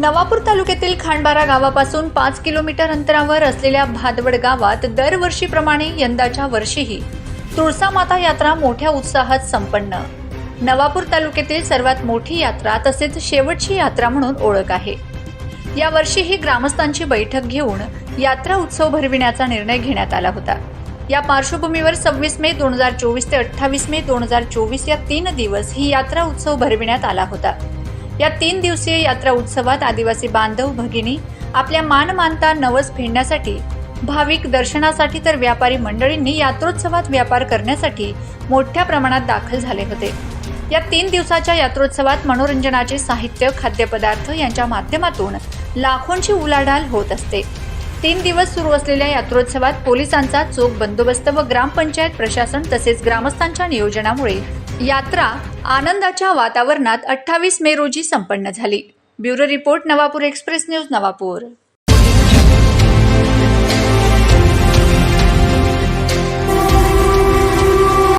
नवापूर तालुक्यातील खांडबारा गावापासून पाच किलोमीटर अंतरावर असलेल्या भादवड गावात दरवर्षीप्रमाणे यंदाच्या वर्षीही तुळसामाता यात्रा मोठ्या उत्साहात संपन्न. नवापूर तालुक्यातील सर्वात मोठी यात्रा तसेच शेवटची यात्रा म्हणून ओळख आहे. या वर्षीही ग्रामस्थांची बैठक घेऊन यात्रा उत्सव भरविण्याचा निर्णय घेण्यात आला होता. या पार्श्वभूमीवर सव्वीस मे दोन हजार चोवीस ते अठ्ठावीस मे दोन हजार चोवीस या तीन दिवस ही यात्रा उत्सव भरविण्यात आला होता. या तीन दिवसीय यात्रा उत्सवात आदिवासी बांधव भगिनी आपल्या मान मानता नवस फेडण्यासाठी भाविक दर्शनासाठी तर व्यापारी मंडळींनी यात्रोत्सवात व्यापार करण्यासाठी मोठ्या प्रमाणात दाखल झाले होते. या तीन दिवसाच्या यात्रोत्सवात मनोरंजनाचे साहित्य खाद्यपदार्थ यांच्या माध्यमातून लाखोंची उलाढाल होत असते. तीन दिवस सुरू असलेल्या यात्रोत्सवात पोलिसांचा चोख बंदोबस्त व ग्रामपंचायत प्रशासन तसेच ग्रामस्थांच्या नियोजनामुळे यात्रा आनंदाच्या वातावरणात अठ्ठावीस मे रोजी संपन्न झाली. Bureau report Navapur express news Navapur.